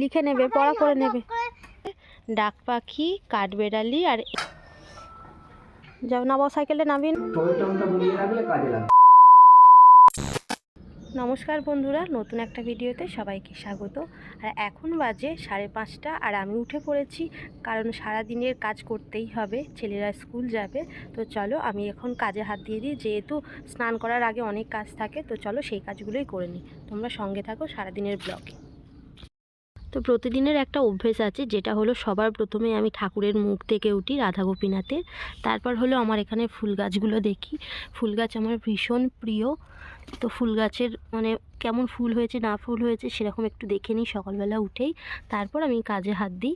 লিখে নেবে পড়া করে নেবে। ডাক পাখি কাঠবেড়ালি আর যাও নামাও সাইকেলে নামিন নমস্কার বন্ধুরা নতুন একটা ভিডিওতে সবাইকে স্বাগত। আর এখন বাজে সাড়ে পাঁচটা আর আমি উঠে পড়েছি কারণ সারা দিনের কাজ করতেই হবে ছেলেরা স্কুল যাবে। তো চলো আমি এখন কাজে হাত দিয়ে দিই যেহেতু স্নান করার আগে অনেক কাজ থাকে তো চলো সেই কাজগুলোই করে নিই। তোমরা সঙ্গে থাকো সারাদিনের ব্লগে। তো প্রতিদিনের একটা অভ্যেস আছে, যেটা হলো সবার প্রথমে আমি ঠাকুরের মুখ থেকে উঠি রাধা গোপীনাথের তারপর হলো আমার এখানে ফুল গাছগুলো দেখি। ফুল গাছ আমার ভীষণ প্রিয়। তো ফুল গাছের মানে কেমন ফুল হয়েছে, না ফুল হয়েছে সেরকম একটু দেখে নিই, সকালবেলা উঠেই। তারপর আমি কাজে হাত দিই।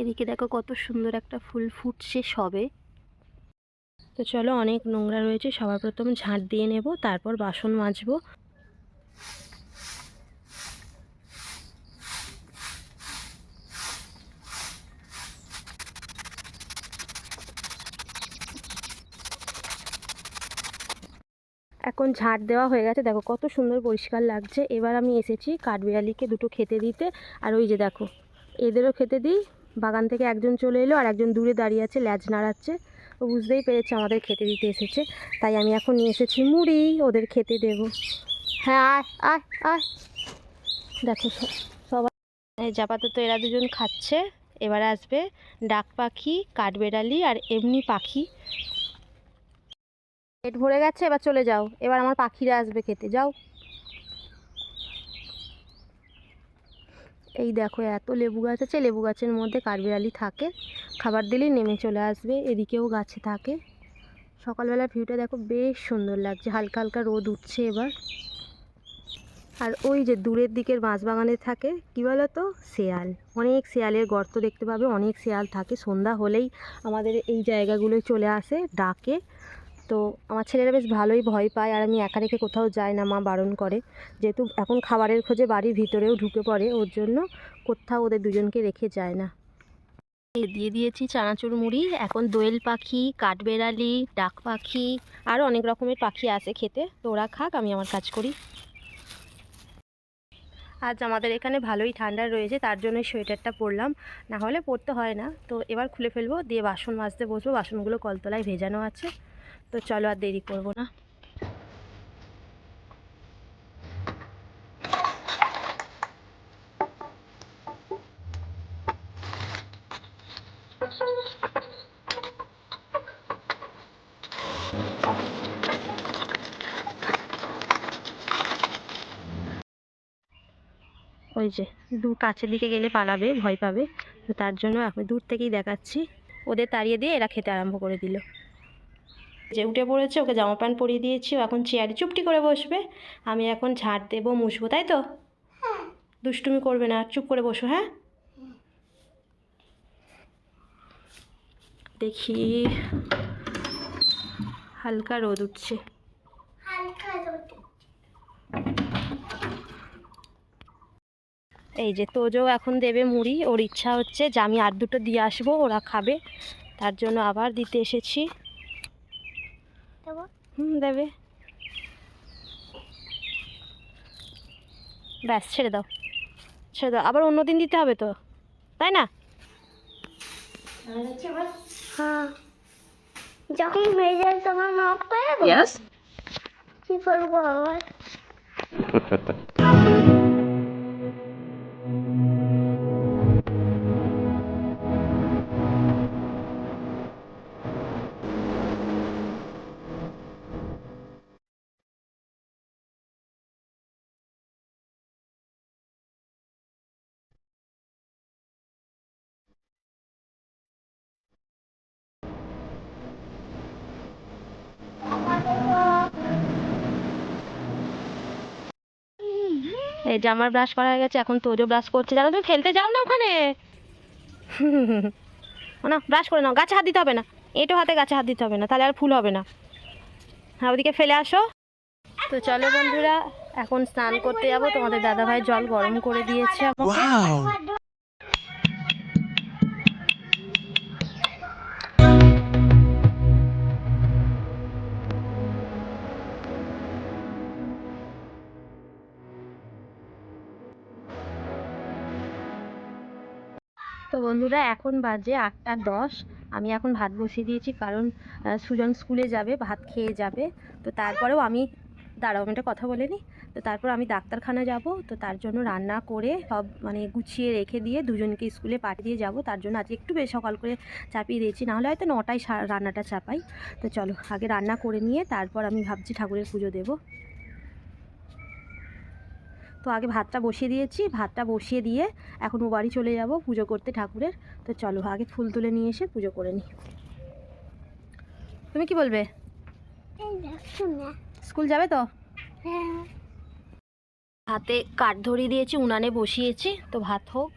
এদিকে দেখো কত সুন্দর একটা ফুল ফুটছে সবে। তো চলো অনেক নোংরা রয়েছে, সবার প্রথম ঝাঁট দিয়ে নেব, তারপর বাসন মাজবো। এখন ঝাঁট দেওয়া হয়ে গেছে। দেখো কত সুন্দর পরিষ্কার লাগছে। এবার আমি এসেছি কাঠবিড়ালিকে দুটো খেতে দিতে। আর ওই যে দেখো, এদেরও খেতে দিই। বাগান থেকে একজন চলে এলো আর একজন দূরে দাঁড়িয়ে আছে, ল্যাজ নাড়াচ্ছে। ও বুঝতেই পেরেছে আমাদের খেতে দিতে এসেছে। তাই আমি এখন নিয়ে এসেছি মুড়ি, ওদের খেতে দেব। হ্যাঁ আয় আয় আয়। দেখো সবাই জাপাতে এরা দুজন খাচ্ছে। এবার আসবে ডাক পাখি, কাঠবেড়ালি আর এমনি পাখি। পেট ভরে গেছে, এবার চলে যাও। এবার আমার পাখিরা আসবে খেতে, যাও। এই দেখো, এত লেবু গাছ আছে, লেবু গাছের মধ্যে কাঠবিড়ালি থাকে। খাবার দিলেই নেমে চলে আসবে, এদিকেও গাছে থাকে। সকালবেলা ভিউটা দেখো, বেশ সুন্দর লাগছে, হালকা হালকা রোদ উঠছে এবার। আর ওই যে দূরের দিকের বাঁশবাগানে থাকে, কী বলো তো শেয়াল। অনেক শেয়ালের গর্ত দেখতে পাবে, অনেক শেয়াল থাকে। সন্ধ্যা হলেই আমাদের এই জায়গাগুলোয় চলে আসে, ডাকে। তো আমার ছেলেরা বেশ ভালোই ভয় পায় আর আমি একা রেখে কোথাও যাই না মা বারণ করে। যেহেতু এখন খাবারের খোঁজে বাড়ির ভিতরেও ঢুকে পড়ে, ওর জন্য কোথাও ওদের দুজনকে রেখে যায় না। দিয়ে দিয়েছি চানাচুর মুড়ি, এখন দোয়েল পাখি, কাঠবেড়ালি, ডাক পাখি আরও অনেক রকমের পাখি আসে খেতে, তো ওরা খাক, আমি আমার কাজ করি। আজ আমাদের এখানে ভালোই ঠান্ডা রয়েছে, তার জন্য সোয়েটারটা পরলাম, না হলে পরতে হয় না। তো এবার খুলে ফেলব, দিয়ে বাসন মাজতে বসবো, বাসনগুলো কলতলায় ভেজানো আছে। তো চলো আর দেরি করব না। ওই যে, দূর কাছের দিকে গেলে পালাবে, ভয় পাবে। তো তার জন্য আমি দূর থেকেই দেখাচ্ছি। ওদের তাড়িয়ে দিয়ে এরা খেতে আরম্ভ করে দিল। যে উঠে পড়েছে ওকে জামা প্যান্ট পরিয়ে দিয়েছি ও এখন চেয়ারে চুপটি করে বসবে। আমি এখন ঝাড় দেবো মুছবো তাই তো? দুষ্টুমি করবে না চুপ করে বসো হ্যাঁ? দেখি হালকা রোদ উঠছে। এই যে তোজো এখন দেবে মুড়ি ওর ইচ্ছা হচ্ছে যে আমি আর দুটো দিয়ে আসব ওরা খাবে। তার জন্য আবার দিতে এসেছি। হুম দেবে। ব্যাস ছেড়ে দাও। ছেড়ে দাও। আবার অন্য দিন দিতে হবে তো তাই না? হ্যাঁ। যখন হয়ে যায় তখন নক করে দেবো। কি করব আবার? এই যে আমার ব্রাশ করা হয়ে গেছে, এখন তোরও ব্রাশ করছে। জানো তুমি, ফেলতে যাও না ওখানে। না ব্রাশ করে নাও, গাছে হাত দিতে হবে না। এটো হাতে গাছে হাত দিতে হবে না, তাহলে আর ফুল হবে না। হ্যাঁ ওদিকে ফেলে আসো। তো চলো বন্ধুরা, এখন স্নান করতে যাব। তোমাদের দাদাভাই জল গরম করে দিয়েছে বন্ধুরা, এখন বাজে আটটা দশ। আমি এখন ভাত বসিয়ে দিয়েছি, কারণ সুজন স্কুলে যাবে, ভাত খেয়ে যাবে। তো তারপরেও আমি, দাঁড়াও, আমি একটা কথা বলে নিই তো তারপর আমি ডাক্তারখানা যাব, তো তার জন্য রান্না করে সব মানে গুছিয়ে রেখে দিয়ে দুজনকে স্কুলে পাঠিয়ে যাব। তার জন্য আজকে একটু বেশ সকাল করে চাপিয়ে দিয়েছি নাহলে হয়তো নটায় রান্নাটা চাপাই। তো চলো, আগে রান্না করে নিয়ে তারপর আমি ভাবছি ঠাকুরের পুজো দেব। তো আগে ভাতটা বসিয়ে দিয়েছি ভাতটা বসিয়ে দিয়ে এখন ও বাড়ি চলে যাব পুজো করতে ঠাকুরের। তো চলো আগে ফুল তুলে নিয়ে এসে পুজো করে নিই। তুমি কি বলবে? স্কুল যাবে তো? হ্যাঁ। হাতে কাঠ ধরিয়ে দিয়েছি উনানে বসিয়েছি তো ভাত হোক।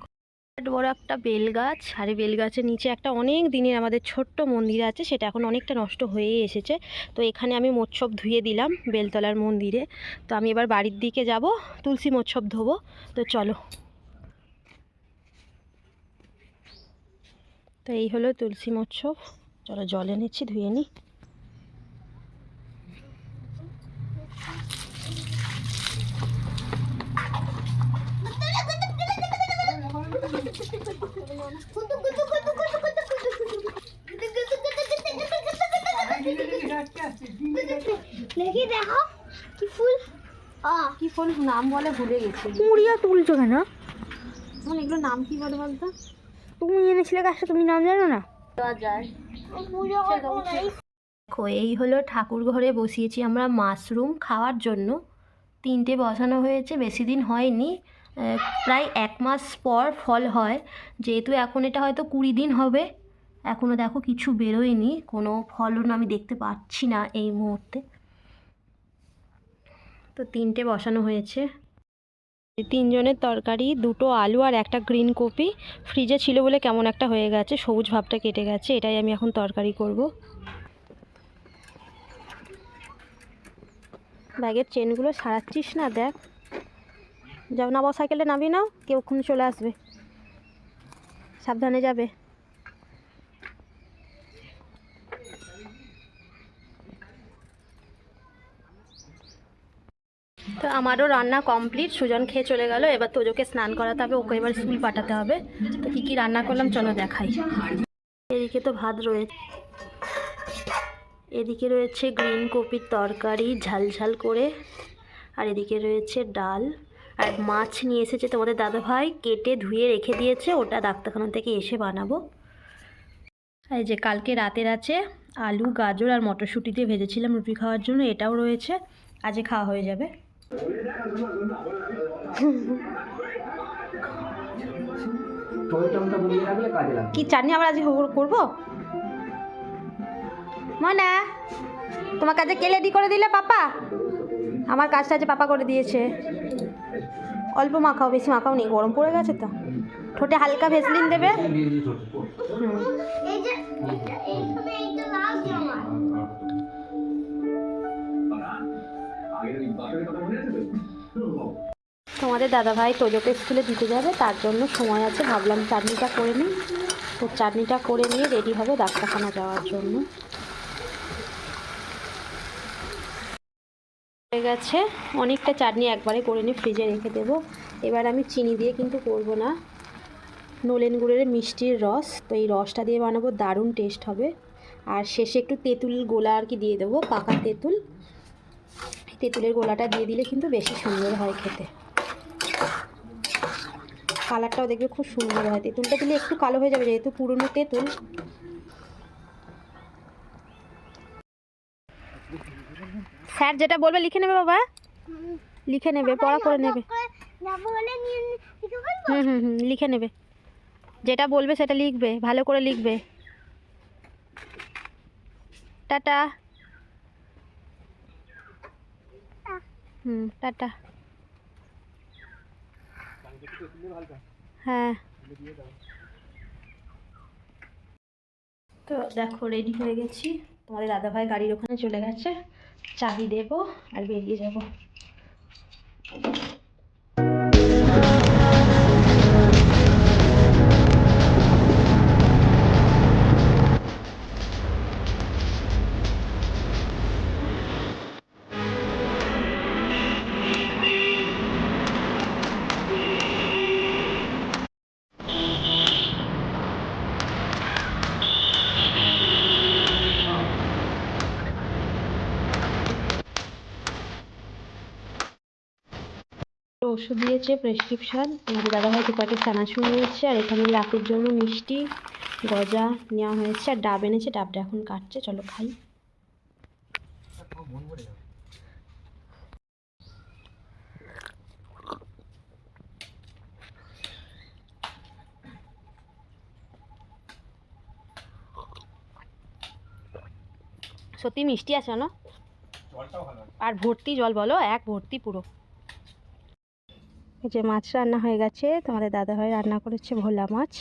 বড় একটা বেল গাছ আর এই বেল গাছের নিচে একটা অনেক দিনের আমাদের ছোট্ট মন্দির আছে, সেটা এখন অনেকটা নষ্ট হয়ে এসেছে। তো এখানে আমি মোৎসব ধুয়ে দিলাম বেলতলার মন্দিরে। তো আমি এবার বাড়ির দিকে যাব, তুলসী মোৎসব ধোবো। তো চলো। তো এই হলো তুলসী মোৎসব। চলো জল এনেছি ধুয়ে নিই। দেখি দেখো কি ফুল? কি ফুল? নাম বলে ভুলে গেছি। মুড়িয়া তুলছো কেন? এখন এগুলো নাম কি বলে বলতো? তুমি এনেছিলে গাছটা তুমি নাম জানো না? দেখো এই হলো ঠাকুর ঘরে বসিয়েছি আমরা মাশরুম খাওয়ার জন্য। তিনটে বসানো হয়েছে বেশি দিন হয়নি। প্রায় এক মাস পর ফল হয়। যেহেতু এখন এটা হয়তো কুড়ি দিন হবে এখনও দেখো কিছু বেরোয়নি, কোনো ফলন আমি দেখতে পাচ্ছি না এই মুহূর্তে। তো তিনটে বসানো হয়েছে। তিনজনের তরকারি, দুটো আলু আর একটা গ্রিন কপি। ফ্রিজে ছিল বলে কেমন একটা হয়ে গেছে, সবুজ ভাবটা কেটে গেছে, এটাই আমি এখন তরকারি করব। ব্যাগের চেনগুলো সারাচ্ছিস না, দেখ। যাও না সাইকেলে নাবি নাও, কেউ ওখানে চলে আসবে। সাবধানে যাবে। তো আমারও রান্না কমপ্লিট সুজন খেয়ে চলে গেল, এবার তোজোকে স্নান করাতে হবে, ওকে এবার স্কুল পাঠাতে হবে। তো কী কী রান্না করলাম, চলো দেখাই। এদিকে তো ভাত রয়েছে। এদিকে রয়েছে গ্রিন কপির তরকারি, ঝাল ঝাল করে, আর এদিকে রয়েছে ডাল। আর মাছ নিয়ে এসেছে তোমাদের দাদাভাই, কেটে ধুয়ে রেখে দিয়েছে, ওটা ডাক্তারখানা থেকে এসে বানাবো। এই যে কালকে রাতের আছে, আলু, গাজর আর মটরশুঁটি দিয়ে ভেজেছিলাম রুটি খাওয়ার জন্য, এটাও রয়েছে, আজকে খাওয়া হয়ে যাবে। কি চাটনি আবার আজকে করব? মনা, তোমার কাজে কে রেডি করে দিলে পাপা? আমার কাজটা আজ পাপা করে দিয়েছে। অল্প মাখাও বেশি মাখাও নেই গরম পড়ে গেছে তো। ঠোঁটে হালকা ভেসলিন দেবে। তোমাদের দাদাভাই তোজোকে স্কুলে দিতে যাবে তার জন্য সময় আছে ভাবলাম চাটনিটা করে নিই। তো চাটনিটা করে নিয়ে রেডি হবে ডাক্তারখানা যাওয়ার জন্য। হয়ে গেছে। অনেকটা চাটনি একবারে করে নিয়ে ফ্রিজে রেখে দেবো। এবার আমি চিনি দিয়ে কিন্তু করব না। নলেন গুড়ের মিষ্টির রস। তো এই রসটা দিয়ে বানাবো, দারুণ টেস্ট হবে। আর শেষে একটু তেঁতুল গোলা আর কি দিয়ে দেবো, পাকা তেঁতুল। তেঁতুলের গোলাটা দিয়ে দিলে কিন্তু বেশি সুন্দর হয় খেতে। কালারটাও দেখবে খুব সুন্দর হয়। তেঁতুলটা দিলে একটু কালো হয়ে যাবে, যেহেতু পুরনো তেঁতুল। স্যার যেটা বলবে লিখে নেবে বাবা? লিখে নেবে পড়া করে নেবে। হুম হুম হুম লিখে নেবে। যেটা বলবে সেটা লিখবে ভালো করে লিখবে। টাটা। হুম টাটা। হ্যাঁ। তো দেখো রেডি হয়ে গেছি। তোমাদের দাদাভাই গাড়ির ওখানে চলে গেছে। চাবি দেবো আর বেরিয়ে যাব। ওষুধ দিয়েছে প্রেসক্রিপশন। আমাদের দাদাভাই দু প্যাকেট চানাচুর নিয়েছে আর এখানে লাকুর জন্য মিষ্টি গজা নেওয়া হয়েছে আর ডাব এনেছে ডাবটা এখন কাটছে চলো খাই। সত্যি মিষ্টি আছে না আর ভর্তি জল বলো এক ভর্তি পুরো। এই যে মাছ রান্না হয়ে গেছে, তোমাদের দাদাভাই রান্না করেছে ভোলা মাছ।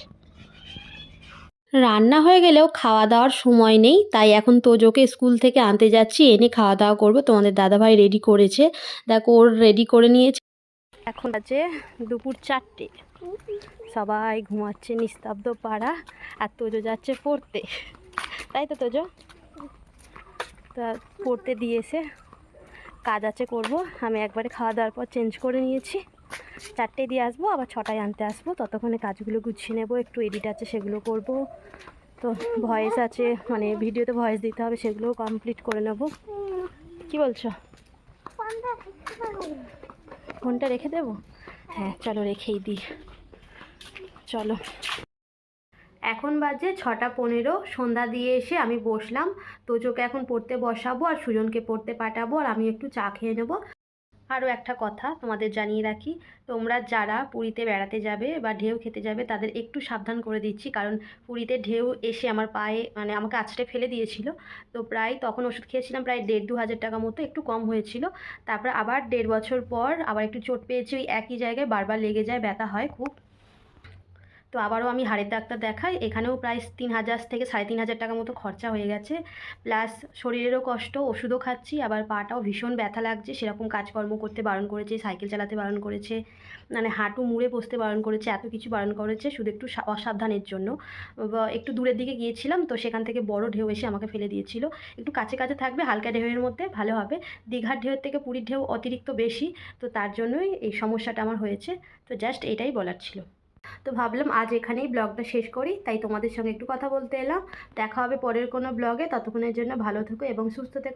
রান্না হয়ে গেলেও খাওয়া দাওয়ার সময় নেই, তাই এখন তোজোকে স্কুল থেকে আনতে যাচ্ছি, এনে খাওয়া দাওয়া করব। তোমাদের দাদাভাই রেডি করেছে। দেখো, ওর রেডি করে নিয়েছে। এখন আছে দুপুর চারটে। সবাই ঘুমাচ্ছে নিস্তব্ধ পাড়া, আর তোজো যাচ্ছে পড়তে। তাই তো তোজো? তা পড়তে দিয়েছে কাজ আছে করব। আমি একবারে খাওয়া দাওয়ার পর চেঞ্জ করে নিয়েছি। চারটে দিয়ে আসব, আবার ছটায় আনতে আসব। ততক্ষণে কাজগুলো গুছিয়ে নেব, একটু এডিট আছে সেগুলো করব। তো ভয়েস আছে মানে ভিডিওতে ভয়েস দিতে হবে সেগুলোও কমপ্লিট করে নেব। কি বলছো? ফোনটা রেখে দেবো? হ্যাঁ চলো রেখেই দিই। চলো। এখন বাজে ছটা পনেরো, সন্ধ্যা দিয়ে এসে আমি বসলাম। তোজোকে এখন পড়তে বসাবো আর সুজনকে পড়তে পাঠাবো আর আমি একটু চা খেয়ে নেব। আরও একটা কথা তোমাদের জানিয়ে রাখি, তোমরা যারা পুরীতে বেড়াতে যাবে বা ঢেউ খেতে যাবে তাদের একটু সাবধান করে দিচ্ছি। কারণ পুরীতে ঢেউ এসে আমার পায়ে মানে আমাকে আছড়ে ফেলে দিয়েছিল। তো প্রায় তখন ওষুধ খেয়েছিলাম প্রায় দেড় দু হাজার টাকা মতো, একটু কম হয়েছিল। তারপর আবার দেড় বছর পর আবার একটু চোট পেয়েছি, ওই একই জায়গায় বারবার লেগে যায়, ব্যথা হয় খুব। তো আবারও আমি হাড়ের ডাক্তার দেখাই। এখানেও প্রায় তিন হাজার থেকে সাড়ে তিন হাজার টাকা মতো খরচা হয়ে গেছে। প্লাস শরীরেরও কষ্ট, ওষুধও খাচ্ছি, আবার পাটাও ভীষণ ব্যথা লাগছে। সেরকম কাজকর্ম করতে বারণ করেছে, সাইকেল চালাতে বারণ করেছে মানে হাঁটু মুড়ে বসতে বারণ করেছে, এত কিছু বারণ করেছে, শুধু একটু অসাবধানের জন্য। একটু দূরের দিকে গিয়েছিলাম তো সেখান থেকে বড় ঢেউ এসে আমাকে ফেলে দিয়েছিল। একটু কাছে কাছে থাকবে, হালকা ঢেউয়ের মধ্যে ভালো হবে। দীঘার ঢেউয়ের থেকে পুরীর ঢেউ অতিরিক্ত বেশি, তো তার জন্যই এই সমস্যাটা আমার হয়েছে। তো জাস্ট এটাই বলার ছিল। তো ভাবলাম আজ এখানেই ব্লগটা শেষ করি। তাই তোমাদের সঙ্গে একটু কথা বলতে এলাম। দেখা হবে পরের কোনো ব্লগে। ততক্ষণের জন্য ভালো থেকো এবং সুস্থ থেকো।